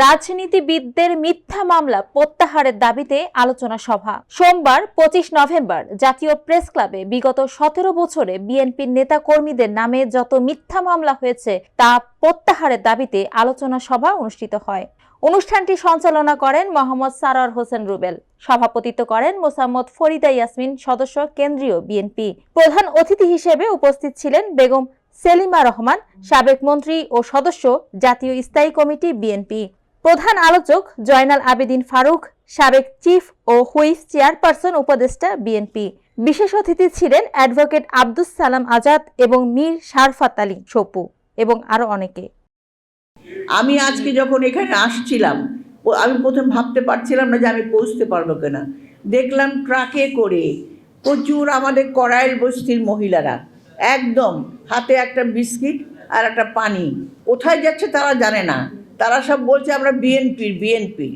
রাজনীতিবিদদের মিথ্যা মামলা প্রত্যাহারের দাবিতে আলোচনা সভা। সোমবার, পঁচিশ নভেম্বর, জাতীয় প্রেস ক্লাবে বিগত সতেরো বছরে বিএনপির নেতা কর্মীদের নামে যত মিথ্যা মামলা হয়েছে, তা প্রত্যাহারের দাবিতে আলোচনা সভা অনুষ্ঠিত হয়। অনুষ্ঠানটি সঞ্চালনা করেন মোহাম্মদ সারোয়ার হোসেন রুবেল। সভাপতিত্ব করেন মোসাম্মদ ফরিদা ইয়াসমিন, সদস্য কেন্দ্রীয় বিএনপি। প্রধান অতিথি হিসেবে উপস্থিত ছিলেন বেগম সেলিমা রহমান, সাবেক মন্ত্রী ও সদস্য জাতীয় স্থায়ী কমিটি বিএনপি। প্রধান আলোচক জয়নাল আবেদিন ফারুক, সাবেক চিফ ও হুইপ চেয়ারপারসন উপদেষ্টা বিএনপি। বিশেষ অতিথি ছিলেন অ্যাডভোকেট আব্দুস সালাম আজাদ এবং মীর শারফাত আলী সপু এবং আরও অনেকে। আমি আজকে যখন এখানে আসছিলাম আমি প্রথম ভাবতে পারছিলাম না যে আমি পৌঁছতে পারব কিনা। দেখলাম ট্রাকে করে প্রচুর আমাদের করাইল বস্তির মহিলারা। একদম হাতে একটা বিস্কিট আর একটা পানি। কোথায় যাচ্ছে তারা জানে না। তারা সব বলছে আমরা বিএনপির বিএনপি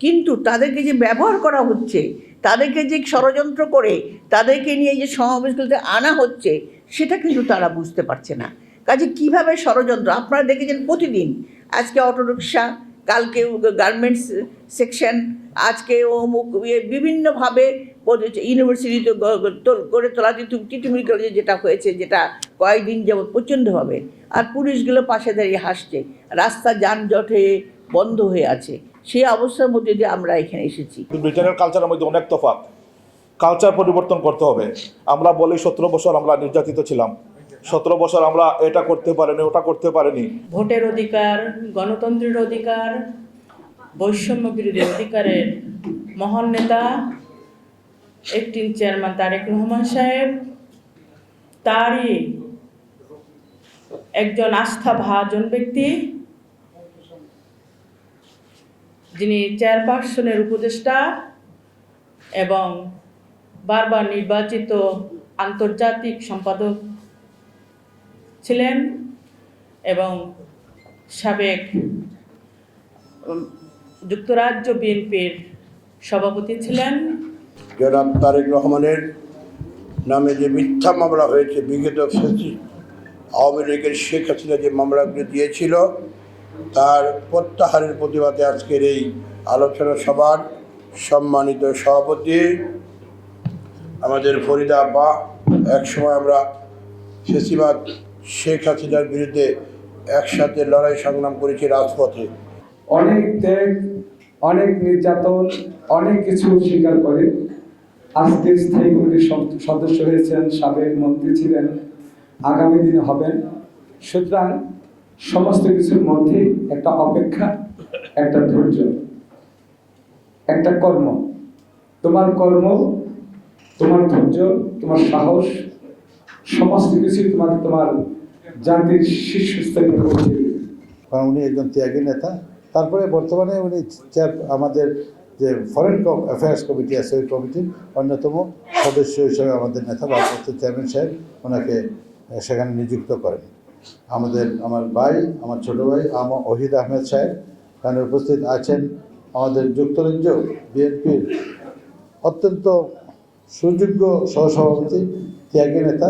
কিন্তু তাদেরকে যে ব্যবহার করা হচ্ছে, তাদেরকে যে ষড়যন্ত্র করে, তাদেরকে নিয়ে যে সমাবেশগুলোতে আনা হচ্ছে, সেটা কিন্তু তারা বুঝতে পারছে না। কাজে কীভাবে ষড়যন্ত্র? আপনারা দেখেছেন প্রতিদিন আজকে অটোরিকশা কালকে গার্মেন্টস সেকশন, আজকে অমুক ইয়ে বিভিন্নভাবে ইউনিভার্সিটিতে করে তোলা টিটুমির কলেজে যেটা হয়েছে, যেটা কয়েকদিন যাবৎ প্রচণ্ডভাবে আর পুলিশগুলো পাশে দাঁড়িয়ে হাসছে। রাস্তা যানজটে বন্ধ হয়ে আছে। সেই অবস্থার মধ্যে দিয়ে আমরা এখানে এসেছি। ব্রিটেনের কালচারের মধ্যে অনেক তফাৎ। কালচার পরিবর্তন করতে হবে। আমরা বলি সতেরো বছর আমরা নির্যাতিত ছিলাম। সতেরো বছর আমরা এটা করতে পারিনি, ওটা করতে পারিনি। ভোটের অধিকার, গণতন্ত্রের অধিকার, বৈষম্য বিরোধী অধিকারের মহান নেতা একটিন চেয়ারম্যান তারেক রহমান সাহেব, তারই একজন আস্থা ভাজন ব্যক্তি, যিনি চেয়ারপারসনের উপদেষ্টা এবং বারবার নির্বাচিত আন্তর্জাতিক সম্পাদক ছিলেন এবং সাবেক যুক্তরাজ্য বিএনপির সভাপতি ছিলেন। জনাব তারেক রহমানের নামে যে মিথ্যা মামলা হয়েছে, বিগত আওয়ামী লীগের শেখ হাসিনা যে মামলাগুলি দিয়েছিল, তার প্রত্যাহারের প্রতিবাদে আজকের এই আলোচনা সভার সম্মানিত সভাপতি আমাদের ফরিদা আব্বা। একসময় আমরা ফেসিবাদ শেখ হাসিনার বিরুদ্ধে একসাথে লড়াই সংগ্রাম করেছি রাজপথে। অনেক ত্যাগ, অনেক নির্যাতন, অনেক কিছু স্বীকার করে। আজকে স্থায়ী কমিটির সদস্য হয়েছেন সাবেক মন্ত্রী ছিলেন, আগামী দিনে হবেন। সুতরাং সমস্ত কিছুর মধ্যে একটা অপেক্ষা, একটা ধৈর্য, একটা কর্ম। তোমার কর্ম, তোমার ধৈর্য, তোমার সাহস সমস্ত কিছু তোমাকে তোমার জাতির কারণ উনি একজন ত্যাগী নেতা। তারপরে বর্তমানে উনি আমাদের যে ফরেন অ্যাফেয়ার্স কমিটি আছে, ওই কমিটির অন্যতম সদস্য হিসেবে আমাদের নেতা ভারপ্রাপ্ত চেয়ারম্যান সাহেব ওনাকে সেখানে নিযুক্ত করেন। আমাদের, আমার ভাই, আমার ছোট ভাই আমার ওহিদ আহমেদ সাহেব এখানে উপস্থিত আছেন। আমাদের যুক্তরাজ্য বিএনপির অত্যন্ত সুযোগ্য সহসভাপতি ত্যাগী নেতা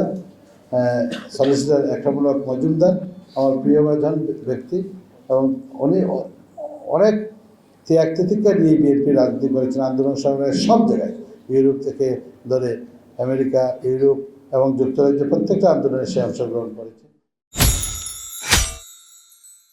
সলিসিটার একরামূলক মজুমদার, আমার প্রিয় ব্যক্তি এবং উনি অনেক ত্যাগ তিতিকা নিয়ে বিএনপি রাজনীতি করেছেন, আন্দোলন সংগ্রামের সব জায়গায়, ইউরোপ থেকে ধরে আমেরিকা, ইউরোপ এবং যুক্তরাজ্য প্রত্যেকটা আন্দোলনে সে অংশগ্রহণ করেছে।